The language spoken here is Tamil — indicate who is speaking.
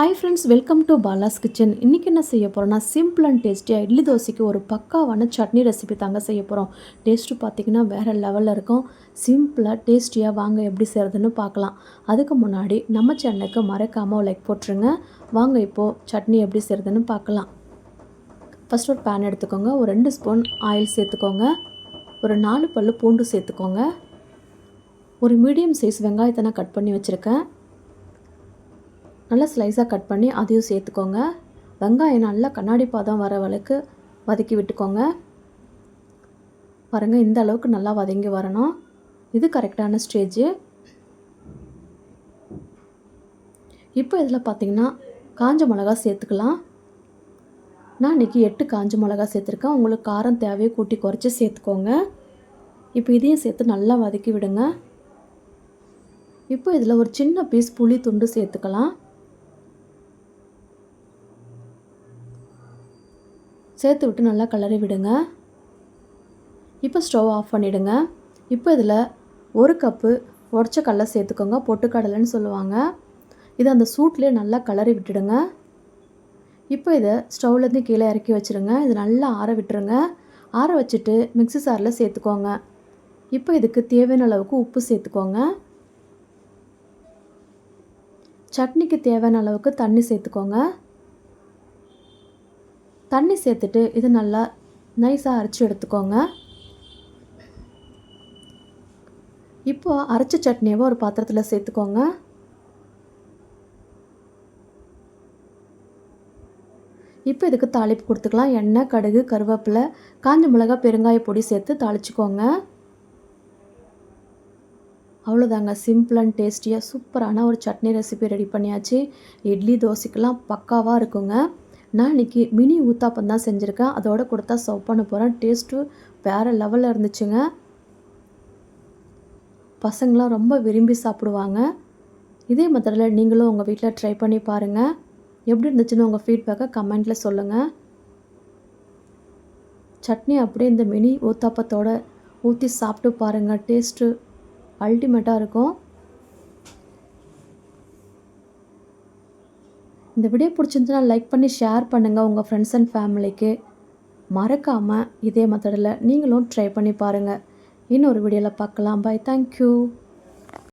Speaker 1: Hi friends welcome to Bala's kitchen இன்றைக்கி என்ன செய்ய போகிறோம்னா சிம்பிள் அண்ட் டேஸ்டியாக இட்லி தோசைக்கு ஒரு பக்காவான சட்னி ரெசிபி தாங்க செய்ய போகிறோம் டேஸ்ட்டு பார்த்திங்கன்னா வேறு லெவலில் இருக்கும். சிம்பிளாக டேஸ்டியாக வாங்க எப்படி செய்கிறதுன்னு பார்க்கலாம் அதுக்கு முன்னாடி நம்ம சேனலுக்கு மறக்காமல் லைக் போட்டுருங்க. வாங்க இப்போது சட்னி எப்படி செய்கிறதுன்னு பார்க்கலாம் ஃபஸ்ட் ஒரு பேன் எடுத்துக்கோங்க. ஒரு ரெண்டு ஸ்பூன் ஆயில் சேர்த்துக்கோங்க. ஒரு நாலு பல் பூண்டு சேர்த்துக்கோங்க. ஒரு மீடியம் சைஸ் வெங்காயத்தை நான் கட் பண்ணி வச்சுருக்கேன். நல்லா ஸ்லைஸாக கட் பண்ணி அதையும் சேர்த்துக்கோங்க. வெங்காயம் நல்லா கண்ணாடி பாதம் வர வழக்கு வதக்கி விட்டுக்கோங்க. பாருங்கள் இந்த அளவுக்கு நல்லா வதங்கி வரணும். இது கரெக்டான ஸ்டேஜு இப்போ இதில் பார்த்தீங்கன்னா காஞ்ச மிளகா சேர்த்துக்கலாம். நான் இன்றைக்கி எட்டு காஞ்ச மிளகா சேர்த்துருக்கேன். உங்களுக்கு காரம் தேவையை கூட்டி குறைச்சி சேர்த்துக்கோங்க. இப்போ இதையும் சேர்த்து நல்லா வதக்கி விடுங்க. இப்போ இதில் ஒரு சின்ன பீஸ் புளி துண்டு சேர்த்துக்கலாம். சேர்த்து விட்டு நல்லா கிளறி விடுங்க. இப்போ ஸ்டவ் ஆஃப் பண்ணிவிடுங்க இப்போ இதில் ஒரு கப்பு உடச்ச கடலை சேர்த்துக்கோங்க. பொட்டுக்கடலைன்னு சொல்லுவாங்க. இதை அந்த சூட்லேயே நல்லா கிளறி விட்டுடுங்க. இப்போ இதை ஸ்டவ்லேருந்து கீழே இறக்கி வச்சுருங்க. இது நல்லா ஆற விட்டுருங்க. ஆற வச்சுட்டு மிக்ஸி சாரில் சேர்த்துக்கோங்க. இப்போ இதுக்கு தேவையான அளவுக்கு உப்பு சேர்த்துக்கோங்க. சட்னிக்கு தேவையான அளவுக்கு தண்ணி சேர்த்துக்கோங்க. தண்ணி சேர்த்துட்டு இது நல்லா நைஸாக அரைச்சி எடுத்துக்கோங்க. இப்போது அரைச்ச சட்னியவை ஒரு பாத்திரத்தில் சேர்த்துக்கோங்க. இப்போ இதுக்கு தாளிப்பு கொடுத்துக்கலாம். எண்ணெய் கடுகு கருவேப்பிலை காஞ்ச மிளகா பெருங்காய பொடி சேர்த்து தாளிச்சிக்கோங்க. அவ்வளோதாங்க. சிம்பிள் அண்ட் டேஸ்டியாக சூப்பரான ஒரு சட்னி ரெசிபி ரெடி பண்ணியாச்சு. இட்லி தோசைக்கெல்லாம் பக்காவாக இருக்குங்க. நான் இன்றைக்கி மினி ஊத்தாப்பம் தான் செஞ்சுருக்கேன். அதோடு கொடுத்தா சர்வ் பண்ண போகிறேன் டேஸ்ட்டு வேறு லெவலில் இருந்துச்சுங்க. பசங்களாம் ரொம்ப விரும்பி சாப்பிடுவாங்க. இதே மெத்தடில் நீங்களும் உங்கள் வீட்டில் ட்ரை பண்ணி பாருங்கள் எப்படி இருந்துச்சுன்னு உங்கள் ஃபீட்பேக்கை கமெண்ட்டில் சொல்லுங்கள் சட்னி அப்படியே இந்த மினி ஊத்தாப்பத்தோடு ஊற்றி சாப்பிட்டு பாருங்கள் டேஸ்ட்டு அல்டிமேட்டாக இருக்கும். இந்த வீடியோ பிடிச்சிருந்துச்சுன்னா லைக் பண்ணி ஷேர் பண்ணுங்கள் உங்கள் ஃப்ரெண்ட்ஸ் அண்ட் ஃபேமிலிக்கு மறக்காமல் இதே மெத்தடில் நீங்களும் ட்ரை பண்ணி பாருங்கள் இன்னொரு வீடியோவில் பார்க்கலாம். By thank you